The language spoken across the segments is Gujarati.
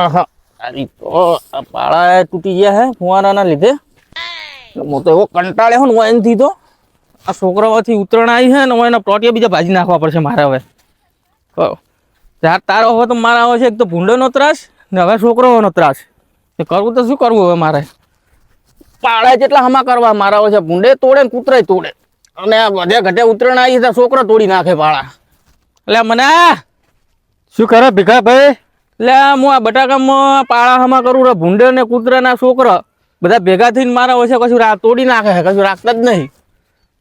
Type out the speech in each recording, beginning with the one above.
આહા તારી તો પાળા તૂટી ગયા હે ફુવારાના લીધે. હું તો એવો કંટાળે ને હું એનથી તો આ છોકરાઓથી ઉતરણ આવી છે ને હું એના પ્લોટિયા બીજા ભાજી નાખવા પડશે મારે હવે. તારો હવે તો મારા આવે છે એક તો ભૂંડોનો ત્રાસ ને હવે છોકરાઓનો ત્રાસ. એ કરવું તો શું કરવું હવે મારે? પાળા જેટલા હમા કરવા મારા આવે છે ભૂંડે તોડે ને કૂતરાય તોડે. અને આ વધે ઘટે ઉતરણ આવી છે તો છોકરો તોડી નાખે પાળા. એટલે મને! શું કરે ભીખાભાઈ? એટલે હું આ બટાકામાં પાળા હમા કરું રે ભૂંડે ને કૂતરાના છોકરા. બધા ભેગા થઈને મારા છે કશું રા તોડી નાખે છે કશું રાખતા જ નહીં.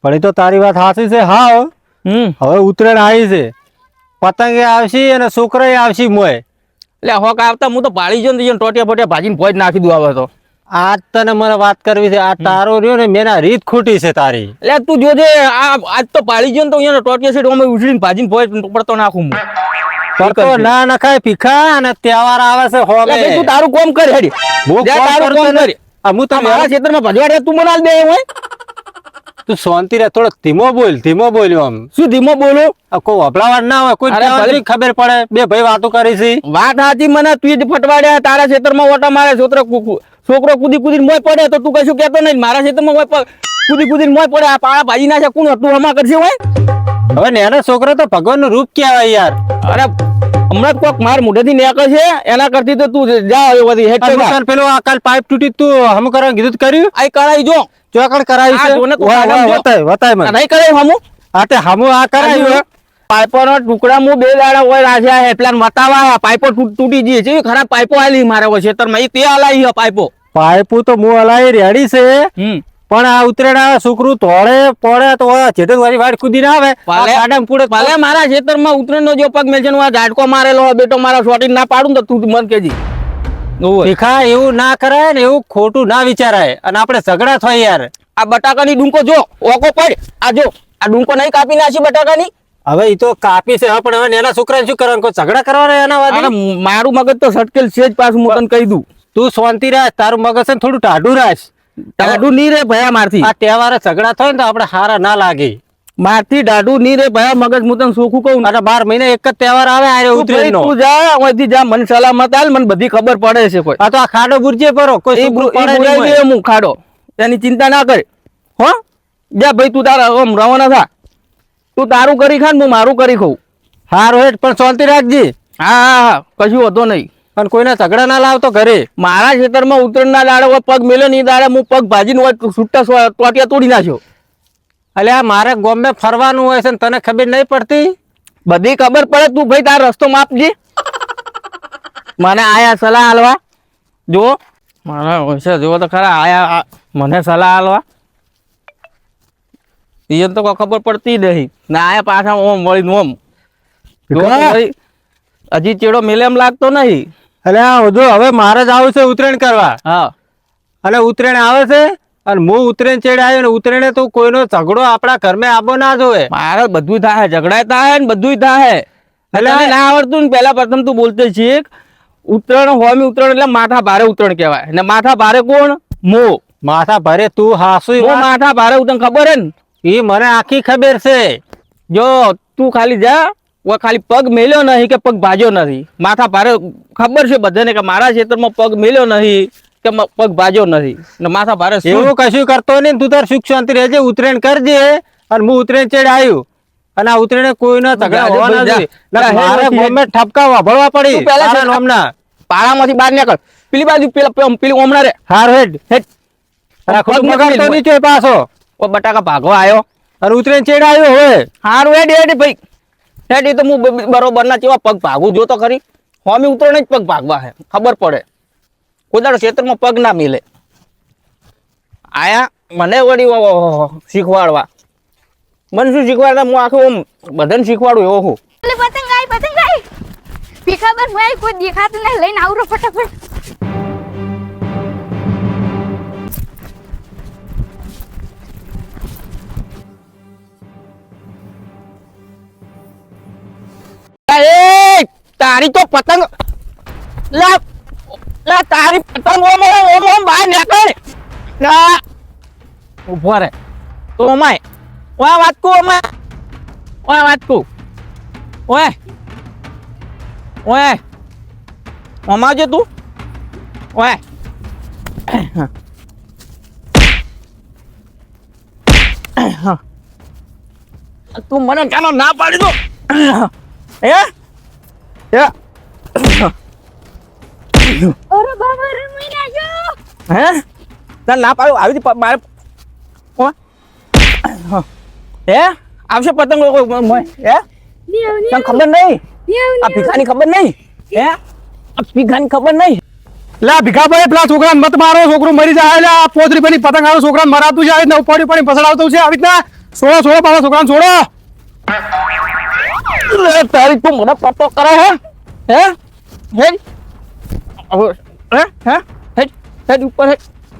પણ એ તો તારી વાત સાચી છે હા હમ. હવે ઉત્તરાયણ આવી છે. પતંગે આવશે અને છોકરાએ આવશે મોય એટલે હોક આવતા હું તો પાળી જો ને ટોટિયા ફોટિયા ભાજીને ભોજ નાખી દઉં આવે તો. આજ તને મને વાત કરવી છે આ તારો રહ્યો ને મેના રીત ખોટી છે તારી. એટલે તું જોજે આ આજ તો પાળી જો ને તો અહીંયા ટોટિયા સેટ અમે ઉછળીને ભાજીને ભોજ પડતો નાખું હું. કરતો ના નખાય પીખા અને તહેવાર આવે છે હોમે. તું તારું કોમ કર હેડી. હું તારું કોમ કર. હું તો મારા ક્ષેત્રમાં ભજવાડે તું મને દે હોય. તું શાંતિ રે થોડો ધીમો બોલ ધીમો બોલ્યો આમ શું ધીમો બોલું? કોઈ વપલાવા ના હોય કોઈ ખબર પડે. બે ભાઈ વાતો કરી છે. વાત સાચી મને તું જ ફટવાડ્યા. તારા ક્ષેત્રમાં ઓટા મારે છોકરો છોકરો કૂદી કૂદીને મોય પડે તો તું કશું કેતો નહીં. મારા ક્ષેત્રમાં પ- કૂદી મોય પડે. આ પાળા ભાજી નાખે કોણ હતું? હમા કરશે હોય? હવે નેના છોકરો તો ભગવાનનું રૂપ કહેવાય યાર. અરે હમણાં કોક માર મોઢેથી નીકળે છે એના કરતી તો તું જા એ બધી આ પેલો આ કાલ પાઇપ તૂટી તું હમ કરવા કીધું કર્યું? આ કરાઈ જો. ચોકડ કરાવી છે. વતાય વતાય મને. નહીં કરે હમુ? આ તે હમુ આ કરાવ્યું પાઇપોનો ટુકડા હું બે દાડા હોય રાખ્યા હે પ્લાન વતાવા પાઇપો તૂટી જઈએ. છે ખરાબ પાઇપો આલી મારા તર મય તે આલાઈ હે પાઇપો. પાઇપો તો હું હલાઈ રેડી છે. પણ આ ઉતરેણ આવે છોકરું તોડે પડે તો જેટક વાળી વાડ કુદી ના આવે કાડમ પૂડે ભલે મારા ખેતરમાં ઉતરેનો જો પગ મેલ છે આ ઝાટકો મારેલો બેટો મારા શોટી ના પાડું તો તું મન કેજી. ઓવે. એવું ના કરાય ને એવું ખોટું ના વિચારાય. અને આપણે ઝઘડા થાય યાર. આ બટાકાની ડુંકો જો ઓકો પડ. આ જો આ ડુંકો નહીં કાપી નાખી બટાકાની. હવે એ તો કાપી છે પણ હવે એના છોકરાને શું કરવાનું? ઝઘડા કરવાના એના વાત? મારું મગજ તો સટકેલ છે જ પાછું હું તને કહી દઉં. તું શાંતિ રાખ તારું મગજ છે ને થોડું ટાઢું રાખ. દાઢું ની રે ભયા મારથી. આ તહેવારે ઝઘડા થાય ને તો આપણે હારા ના લાગે. મારથી દાઢું ની રે ભયા મગજ હું તને સોખું કહું અરે બાર મહિને એક જ તહેવાર આવે આ તું ઉતરેણ નો તું જા અહીંથી જા મન સલામત આલ મને બધી ખબર પડે છે કોઈ. આ તો આ ખાડો બુરજે પરો કોઈ બુરાઈ. દે હું ખાડો. એની ચિંતા ના કરે. હો? જા ભાઈ તું તારા ઓમ રવાના થા. તું તારું કરી ખા ને હું મારું કરી ખાઉં. હારું હેઠ પણ શાંતિ રાખજે. હા હા હા. કશું વધો નહીં. અને કોઈને ઝઘડા ના લાવતો ઘરે. મારા ખેતરમાં ઉતરણના દાડે પગ મેલ્યો નહીં દાડે હું પગ ભાજીને હોય છૂટા ટોટિયા તોડી નાખ્યો. એટલે આ મારે ગોમે ફરવાનું હોય છે તને ખબર નહીં પડતી? બધી ખબર પડે તું ભાઈ તાર રસ્તો માપજે મને આયા સલાહ હાલવા જો. મને હોય જો તો ખરા આયા મને સલાહ હાલવા એ તો કોઈ ખબર પડતી નહીં. ના આયા પાછા ઓમ વળીને ઓમ. હજી ચેડો મેલે એમ લાગતો નહીં. એટલે આ જો હવે મારે જ આવું છે ઉત્તરાયણ કરવા. હા. અને ઉત્તરાયણ આવે છે અને હું ઉત્તરાયણ ચેડે આવ્યો ને ઉત્તરાયણે તો કોઈનો ઝઘડો આપણા ઘરમાં આબો ના જોવે. મારે બધું થાય ઝઘડા થાય ને બધું થાય. એટલે ના આવડતું ને પહેલા પ્રથમ તું બોલતે છીએ ઉત્તરાયણ હોમી ઉત્તરાયણ એટલે માથા ભારે ઉત્તરાયણ કહેવાય. ને માથા ભારે કોણ? મો. માથા ભારે તું હાસુ માથા ભારે ઉત્તરાયણ ખબર હે ને? એ મને આખી ખબર છે. જો તું ખાલી જા. ખાલી પગ મેલ્યો નહીં કે પગ ભાજ્યો નથી માથા ભારે ખબર છે બધાને કે મારા ક્ષેત્રમાં પગ મેલ્યો નહીં કે પગ ભાજ્યો નથી ને માથા ભારે એવું કશું કરતો નહીં તું તાર સુખ શાંતિ રહેજે ઉત્તરાયણ કરજે અને હું ઉતરેણ ચેડ આવ્યું અને આ ઉત્તરાયણે કોઈનો ઝઘડા હોવા ના ભાઈ, જા. જોઈએ. જા, નકર મારે ગમે ઠપકા વાભળવા પડી. પેલા છે- નામના. પાળામાંથી બહાર નીકળ. પેલી બાજુ પેલા પેલા- ઓમણા રે. હાર હેડ. હેડ. ખોટું નહીં ચોય પાછો. બટાકા ભાગવા આવ્યો અને ઉતરેણ ચેડ આવ્યો હવે. હારું હેડ હેડ ભાઈ. હેડ તો હું બરોબર ના ચેવા પગ ભાગું? જો તો ખરી. હોમી ઉતરણ જ પગ ભાગવા હે. ખબર પડે. કોઈ ક્ષેત્રમાં પગ ના મિલે. આયા મને વળી શીખવાડવા. મને શું શીખવાડતા? હું આખું આમ બધાને શીખવાડું એવો હું. પતંગ આવી પતંગ આવી ભીખાબર ભાઈ કોઈ દેખાતું નહીં. લઈને આવરો ફટાફટ. તારી તો પતંગ લા લા, તારી પતંગ ઓમ ઓમ ઓમ બહાર નીકળ. લા. ઊભો રે. તો ઓમાય ઓય, વાત કુ ઓમાય ઓય, વાત કુ ઓય. ઓય. ઓમા જે તું. ઓય. તું મને ચાલો ના પાડી દો? હે? હે? અરે બાબા રે મહિના જો. હે? તને ના પાડ્યું આવી મારે. હે? આવશે પતંગ લોકો હે? તને ખબર નહીં? આ ભીખાની ખબર નહીં? હે? આ ભીખાની ખબર નહીં? લે આ ભીખાભાઈ પેલા છોકરાને મત મારો. છોકરો મરી જાય. લે આ પોત રૂપિયાની પતંગ આવે છોકરાને મરાતું છે આવી રીતના ઉપાડી ઉપાડી પસડાવતું છે. આવી રીતના. છોડો છોડો પાછા છોકરાને છોડો. તારી તું મને પપ્પો કરે હે? હે? હે? હે? હે? હે? હે ઉપર હે?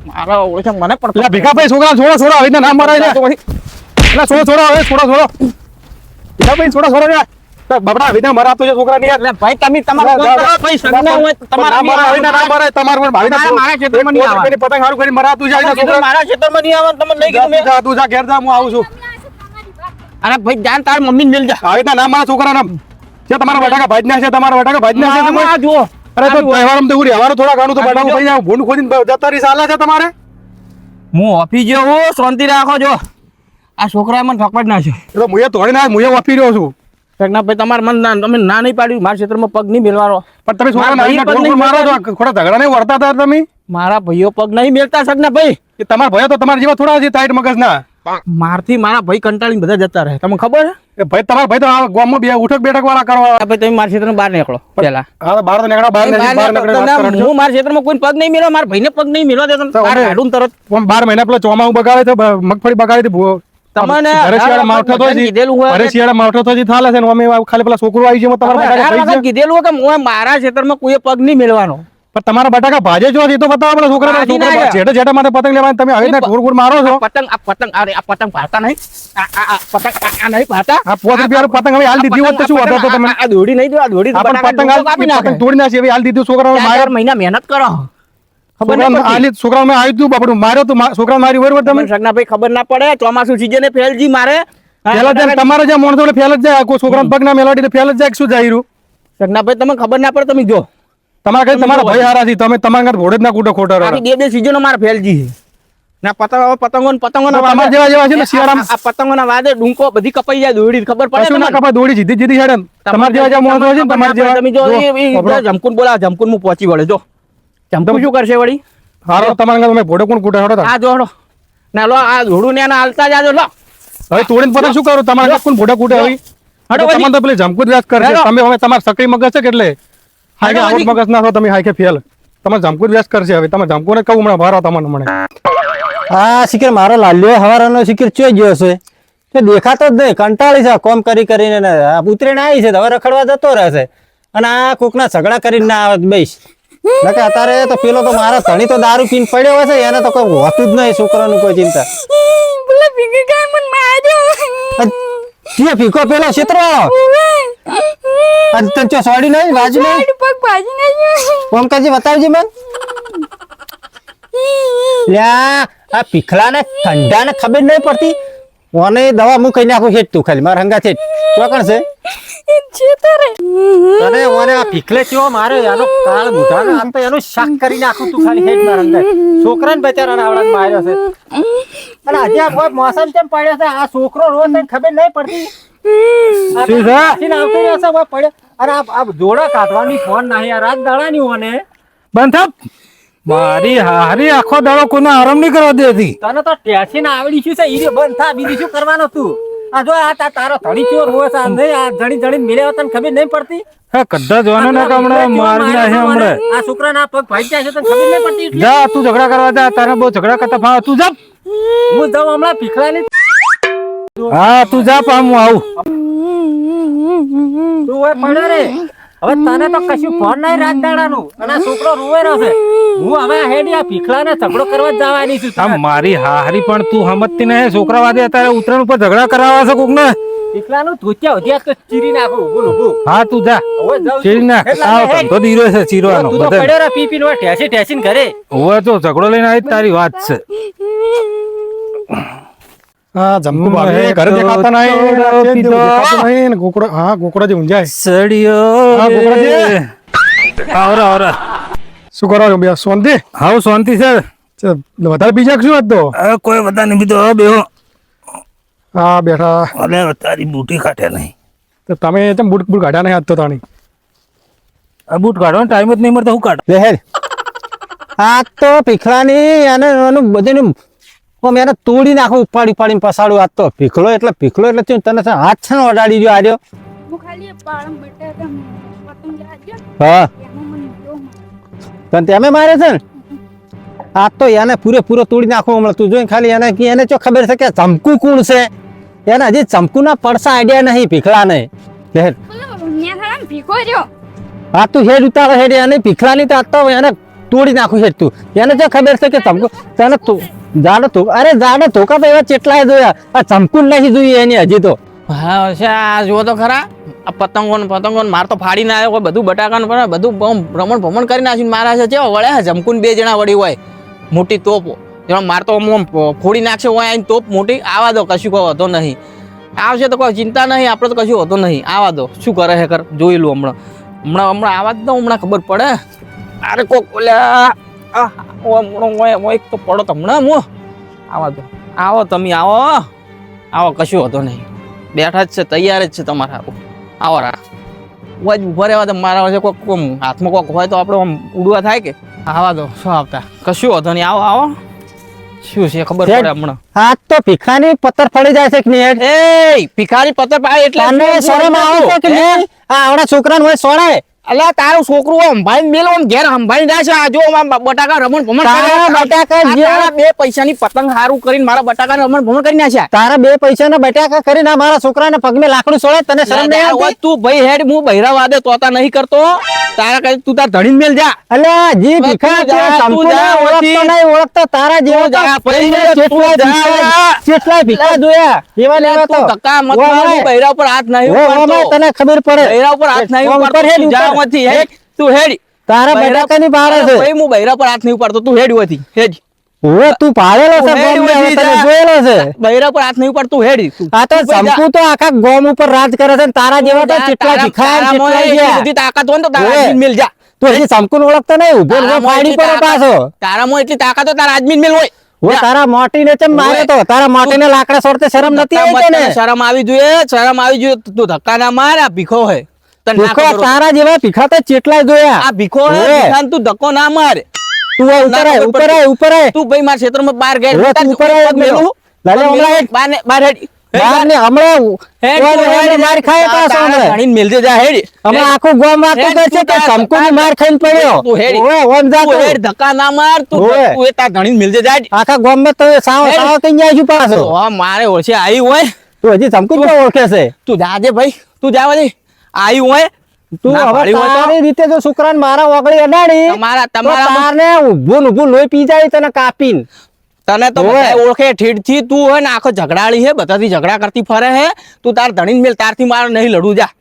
મારા ઓળખે મને પણ પેલા ભીખાભાઈ છોકરા છોડો છોડો આવી ના મરાય લે એટલે છોડો છોડો હવે છોડો છોડો. ભીખાભાઈ છોડો છોડો ને બબડા વિના રીતના તો છોકરા છોકરાને એટલે ભાઈ તમે તમારા ભાઈ સગના હોય તમારા ના આવી રીતના ના મરાય. તમારે પણ ભાઈ ના મારા ખેતરમાં નહીં આવે. પતંગ હારું કરીને મરાતું છોકરા મારા ખેતરમાં નહીં આવે તમને નહીં કીધું તું જા ઘેર જા હું આવું છું. અરે ભાઈ જાન તાર મમ્મી ને જા આવી ના મારા છોકરાને છે તમારા બટાકા ભાજના છે તમારા બટાકા ભાજના છે આ તમે? જુઓ. અરે તો તહેવાર. તો ઉરી રહેવાનું થોડા ઘણું તો આ બટાકું ભાઈ જાય ભૂંડ ખોદીને જતા રહી સાલા છે તમારે? હું ઓફિસ જેવો શાંતિ રાખો જો. આ છોકરાએ મને ઠોકવા ના છે એ તો મુએ તોડી ના મુએ ઓફિસ રહ્યો છું. ના ભાઈ તમારે મન ના- તમે ના નહીં પાડ્યું. મારા ક્ષેત્રમાં પગ નહીં મેળવાનો પણ તમે છોકરા મારા છો ઝઘડા નહીં વળતા હતા તમે? મારા ભાઈઓ પગ નહીં મેળતા સગના ભાઈ. એ તમારા ભાઈ તો તમારા જેવા થોડા છે ટાઈટ મગજ ના મારથી મારા ભાઈ કંટાળીને બધા જતા રહે તમને ખબર છે ભાઈ તમારા ભાઈ તો આ ગામમાં બે ઉઠક બેઠક વાળા કરવા ભાઈ તમે મારા ક્ષેત્રમાં બહાર નીકળો પેલા હા બહાર તો નીકળો બહાર બહાર નીકળી, બહાર નીકળો. નીકળી વાત તમને- કરો છો. હું મારા ક્ષેત્રમાં કોઈ પગ નહીં મેળવ્યો મારા ભાઈને પગ નહીં મેળવા દેતો બહાર કાઢું તરત બાર મહિના પેલા ચોમાસું બગાડે છે મગફળી બગાડી ભૂ- તમને ઘરે શિયાળા માવઠો તો કીધેલું હોય ઘરે માવઠો તો થાલે છે ને અમે ખાલી પેલા છોકરો આવી છે તમારા છે. કીધેલું કે હું મારા ક્ષેત્રમાં કોઈ પગ નહીં મેળવાનો પણ તમારા બટાકા ભાજે છો તો બતાવો આપણે છોકરા છોકરા. જેઠે જેઠે માટે પતંગ લેવા તમે આવી રીતના ઘૂર ઘૂર મારો છો? પતંગ આ પતંગ અરે આ પતંગ ભાતા નહીં. આ આ પતંગ આ- નહીં ભાતા આ પોત રૂપિયાનું પતંગ હવે હાલ દીધી હોત તો શું હતો તો તમે આ દોડી નહીં દો આ દોડી તો આ પણ બટાકા પતંગ હાલ પતંગ તોડી નાખી હવે હાલ દીધું છોકરાઓને ચાર માર્યો. મહિના મહેનત કરો. હાલી છોકરાઓને આવી તું બાપડું માર્યો તો છોકરા મારી બરોબર તમે? ભાઈ ખબર ના પડે ચોમાસું સીઝને ફેલજી મારે. પેલા જ તમારે જે માણસો ફેલ જ જાય કોઈ છોકરા પગ ના મેળવાડી તો ફેલ જ જાય શું જાય ભાઈ તમને ખબર ના પડે તમે જો. તમારા ઘરે તમારા ભાઈ હારા છે તમે તમારા ઘરે ઘોડે જ ના કૂટો ખોટો આખી બે બે સીઝનો મારે ફેલજી છે. ના પતંગ પતંગો પતંગો ના તમારા જેવા જેવા છે ને શિયાળામાં? આ પતંગો ના વાદે ડુંકો બધી કપાઈ જાય દોડી ખબર પડે કશું ના? કપાય દોડી જીધી જીધી હેડે તમારા જેવા જેવા માણસો છે તમારા જેવા તમે જો. જમકુન બોલા જમકુન હું પહોંચી વળે જો. જમકુન શું કરશે વળી? હારો તમારા ઘરે તમે ઘોડે કોણ કૂટે હેડો. આ જોડો ના લો આ જોડું ને આના હાલતા જાજો લો. હવે તોડીને પતંગ શું કરું? તમારા કોણ ઘોડે કૂટે હવે? હડો તમને તો પેલી જમકુન વ્યાજ કરશે. તમે હવે તમારા સકરી મગજ છે કેટલે હાઈકે હડો, મગજ ના છો તમે હાઈકે ફેલ. તમે જામકુર વ્યાસ કરશે હવે. તમે જમકુને કહું હમણાં ભારો તમને મને. હા શિખર મારો લાલ્યો હવારાનો શિખર ચોઈ ગયો છે. તે દેખાતો જ નહીં. કંટાળી છે કોમ કરી કરીને ને. ઉતરીને આવી છે. હવે રખડવા જતો રહેશે. અને આ કોકના ઝઘડા કરીને ના આવે બેસ. નકે અત્યારે તો પેલો તો મારા ધણી તો દારૂ પીન પડ્યો હશે એને તો કોઈ હોતું જ નહીં છોકરાનું કોઈ ચિંતા. પેલા ભીખી કાય મને માર્યો. તે ભીખો પેલો છેતરો અને તને ચો સોડી નહીં બાજુ નહીં? પગ પગ ભાજી નાખ્યો કોમકાજી બતાવજે મને. લ્યા આ પીખલાને ઠંડાને ખબર નહીં પડતી. ઓને દવા હું કઈ નાખું છે તું ખાલી મારા હંગા છે? ચોકણ છે અને ઓને આ પીખલે કેવો મારે આનો કાળ બુઢાનો આમ તો એનું શાક કરી નાખું તું ખાલી હેડ મારા હંગા છોકરાને બચારાને આવડા માર્યો છે. અને આજે આ કોઈ મોસમ કેમ પડ્યો છે? આ છોકરો રોજ તને ખબર નહીં પડતી. શું છે? આવતો પડ્યો. અરે આ આ જોડા કાઢવાની ફોન નહીં આ રાત દાડાની ઓને બંધ થપ મારી હારી આખો દાડો કોને આરામ નહીં કરવા દેતી. તને તો ટેસી ના આવડી શું છે ઈ બંધ થા બીજું શું કરવાનું તું? આ જો આ તા- તારો ધણી ચોર હોય છે આ નહીં આ ધણી ધણી મિલે તને ખબર નહીં પડતી? હે કદ્દા જોવાનો ના કામણે માર ના હે હમણે. આ છોકરાના પગ ભાઈ જાય છે તને ખબર નહીં પડતી જા તું ઝઘડા કરવા જા તારે બહુ ઝઘડા કરતા ફા તું જા. હું જાઉં હમણાં ભીખલાની હા તું જા પા હું આવું. હોય પડ્યો રે. હવે તને તો કશું ફોન નહીં રાત દાડાનું. અને છોકરો રૂવે રહ્યો છે. હું હવે હેડી આ ભીખલાને ઝઘડો કરવા જવાની છું. તમ મારી હારી પણ તું હમતતી નહીં. છોકરા વાદે અત્યારે ઉતરણ ઉપર ઝઘડા કરાવવા છે કોક ને ભીખલાનું ધોત્યા ઉધ્યા તો ચીરી નાખું બોલ ઊભું. હા તું જા. ચીરી. નાખ. આવ તો દીરો છે ચીરવાનો તું તો પડ્યો રે પી પીને હવે ઠેસી ઠેસીને ઘરે. હવે તો ઝઘડો લઈને આવી તારી વાત છે. હા જમકુ ભાભી ઘરે દેખાતા નહીં થોડો છે જ પીધો. દેખાતું નહીં ગોકળો હા ગોકળો જે ઊંઝાય. સડિયો હા, રે. ગોકળાજી. આવરા આવરા શું કરો છો બે શાંતિ? હાઉ શાંતિ સર છે, વધારે બીજા શું વાત કોઈ બધા નહીં બીજો બેહો. હા બેઠા. અલે તારી બૂટી કાઢે નહીં. તો તમે તેમ બુટ બુટ કાઢ્યા નહીં હાથ તો તાણી? આ બૂટ કાઢવાનો ટાઈમ જ નહીં મળતો હું કાઢ? લે હેડ આ તો પીખલાની અને એનું બધું આમ એને તોડી નાખું ઉપાડી ઉપાડીને પસાડું. આજ તો પીખલો એટલે પીખલો એટલે શું તને હાથ છે ને અડાડી ગયો આર્યો? હું હા તને તમે મારે છે ને? આ તો એને પૂરેપૂરો તોડી નાખું હમણાં તું જોઈ ખાલી એને કે એને જો ખબર છે કે ચમકુ કોણ છે? એને હજી ચમકુના પડસા આઈડિયા નહીં ભીખલા નહીં. ભીખો આ તું હેડ ઉતારો હેડ એને પીખલાની તો આ તો એને તોડી નાખું હેડ તું. એને જો ખબર છે કે ચમકુ તને તું જાડો તો અરે જાડો ધોકા તો એવા ચેટલાય જોયા. આ ચમકુન નહીં જોઈએ એની હજી તો. હા છે આ જુઓ તો ખરા. આ પતંગો ને પતંગો ને માર તો ફાડીને આવ્યો. કોઈ બધું બટાકા ને બધું ભ્રમણ ભ્રમણ કરી નાખ્યું. મારા છે ચેવો વળે છે બે જણા વળી હોય. મોટી તોપ. જેમાં માર તો ફોડી નાખશે, હોય આની તોપ મોટી. આવા દો, કશું કોઈ હોતો નહીં. આવશે તો કોઈ ચિંતા નહીં. આપણે તો કશું હોતો નહીં. આવા દો. શું કરે હે કર? જોઈ લો હમણાં. હમણાં હમણાં આવા જ તો હમણાં ખબર પડે. અરે કોક બોલ્યા આ ઓ હમણાં ઓય તો પડો હમણાં હું. આવા તો. આવો તમે આવો. આવો કશું હતો નહીં. બેઠા જ છે તૈયાર જ છે તમારા આવો. રા. વજ ઊભા રહેવા તો મારા વચ્ચે કોઈક હાથમાં કોઈક હોય તો આપણે આમ ઉડવા થાય કે? આવા દો શું આવતા? કશું હતો નહીં આવો આવો. શું છે ખબર. પડે હમણાં. હાથ તો ભીખાની પથ્થર ફળી જાય છે કે નહીં એ ભિખારી પતર પાય એટલે શરમ આવે છે કે નહીં? આ આવડા છોકરાને હોય સોડાય અલ્યા તારું છોકરું ભાઈ મેલો આમ ઘેર હંભાઈ જાય છે આ જો બટાકા રમણ ભમણ તારા બટાકા તારા બે પૈસાની પતંગ હારું કરીને મારા બટાકા રમણ ભમણ કરી નાખ્યા. તારા બે પૈસાના બટાકા કરીને મારા છોકરાને પગમે લાકડું સોળે તને શરમ નહીં આવતી? તું ભાઈ હેડ હું બૈરા વાદે તોતા નહીં કરતો. તારા કઈ તું તાર ધણી મેલ જા. અલે જી ભીખા છે ઓળખતો. નહીં ઓળખતો તારા જેવો પછી ભીખા- જોયા એવા લેવા તો ધક્કા મત માર, બૈરા ઉપર હાથ નહીં તને ખબર પડે. બૈરા ઉપર હાથ નહીં ઉપર હેડ, તું હેડ. તારા બટાકા ની બહાર છે. ભાઈ, હું બૈરા પર હાથ નહીં ઉપાડતો તું હેડ ઓથી, હેડ. ઓ તું પાડેલો છે તને જોયેલો છે. બૈરા પર હાથ નહીં ઉપાડતો હેડ. આ તો. સંપુ તો આખા ગોમ ઉપર રાજ કરે છે તારા જેવા તો કેટલા તારામાં કેટલા ગયા. બધી તાકાત હોય ને તો તારા મિલ જા. તું હજી સંકુન ઓળખતો નહીં? ઊભો ઊભો ફાડી તાકાત- પાછો. તારામાં એટલી તાકાત હોય તારા આદમી મેલ હોય. ઓ તારા તારા મોટીને ચમ મારે તો? તારા મોટીને લાકડા સોરતે શરમ નથી આવી તને? શરમ આવી જોઈએ શરમ આવી જોઈએ. તું ધક્કા ના માર આ ભીખો હે તને ના ભીખો તારા જેવા ભીખા તો ચેટલા જોયા? આ ભીખો હે તું ધક્કો ના માર. તું ઉપર આય ઉપર આય ઉપર આય. તું ભાઈ મારા ક્ષેત્રમાં બહાર ગયા તું ઉપર આય જ લાલે, હમણાં હેડ. બાર ને બાર હેડ. બહાર ને હમણાં હેડ ઓય, તું ઓય, હેડ. માર ખાય તા- પાછો હમણાં. ધણીને મેલજે જા હેડ. હમણાં આખું ગામ વાતું કરશે કે માર ખાઈને પડ્યો? તું હેડ. ઓય, ઓમ જા તું. હેડ ધક્કા ના માર તું તું એ ધણીને મેલજે જા આખા ગોમમાં તો સાવ સાવ કઈ જાય છું પાછો. તો મારે ઓછી આવી હોય. તું હજી સંકુન ઓળખે છે. તું જાજે ભાઈ તું જા વળી. આવી હોય તું હવે પાડી હોય તો? તારી રીતે જો છોકરાને મારા ઓગળી અડાડી તમારા તમારા તારને ઊભું ને ઊભું લોહી પી જાય તને કાપીને. તને તો ઓળખે ઠીઠથી તું હોય ને આખો ઝઘડાળી હે બધાથી ઝઘડા કરતી ફરે હે. તું તાર ધણીને મેલ તારથી મારે નહીં લડું જા.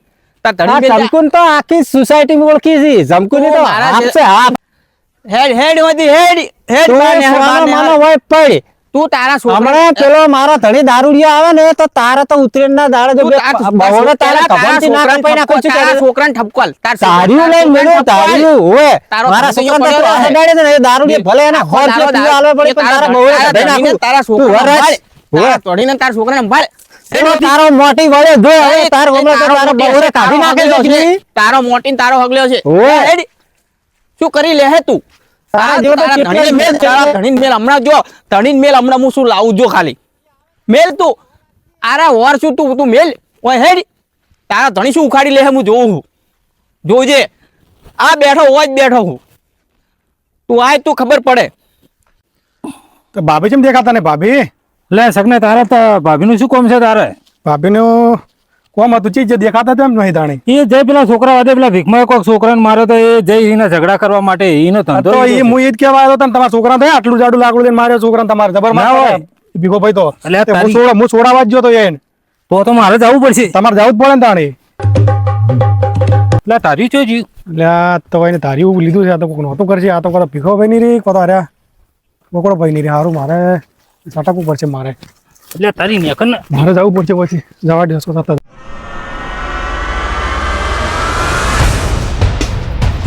તાર મેલ જમકુન તો આખી સોસાયટી ઓળખી છે. જમકુની તો હાફ હેડ હેડ હોતી માનો હોય પડ. તું તારા છોકરા પેલો મારો ધણી દારૂડિયો આવે ને તો તારા તો ઉતરેણ ના દાડે જો બહોળે તાર- કબરથી ના કરી નાખું છું તારા. છોકરાને ઠપકાલ તાર તાર્યું લઈને મળ્યો તાર્યું ઓય મારા ધણી તો હડાડે છે. ને દારૂડિયો ભલે એના ખોર છે, પીવા આલે પડે, પણ તારા બહોળે ધણીને નાખું. તારા તું છોકરાને વરસ. તારા છોકરાને સંભાળ. તારો મોટી વળે જો હવે એ તાર હમણાં તારો મોટી કાઢી તારો નાખે હગલ્યો તારો મોટી ને તારો હગલ્યો છે. શું કરી લે હે તું? હમણાં જો ધણીને મેલ હમણાં હું શું લાવું જો ખાલી. મેલ તું. આરા વર શું તું તું મેલ. ઓય હેડ. તારા ધણી શું ઉખાડી લે હું જોઉં છું. જોજે. આ બેઠો હોય જ બેઠો હું તું આય તું ખબર પડે. તો ભાભી કેમ દેખાતા ને ભાભી? લે સગને તારે તો ભાભીનું શું કોમ છે તારે? ભાભીનું કોમ હતું? ચીજ દેખાતા તેમ નહીં તાણી? એ જય પેલા છોકરા વાદે પેલા ભીખમાં કોઈક છોકરાને માર્યો તો એ જય એને ઝઘડા કરવા માટે એનો ધંધો તો એ હું એ જ કહેવા આવ્યો તને તમારા છોકરા થાય? આટલું જાડું લાકડું લઈને માર્યો છોકરાને તમારે? જબર ના ભીખો ભાઈ તો હું છોડા હું છોડાવા જ તો એને. તો તો મારે જવું પડશે. તમારે જવું જ પડે ને તાણે? એટલે તારી છે જી. એટલે તો એને તારી લીધું છે. આ તો કોક નહોતું કરશે. આ તો કોઈ ભીખો ભાઈ નહીં રહી. કોઈ અરે બોકડો ભાઈ નહીં રે સારું મારે સટાકવું પડશે મારે. એટલે તારી નેકન મારે જવું પડશે પછી. જવા દે સતત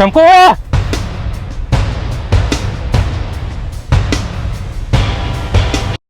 શંકુ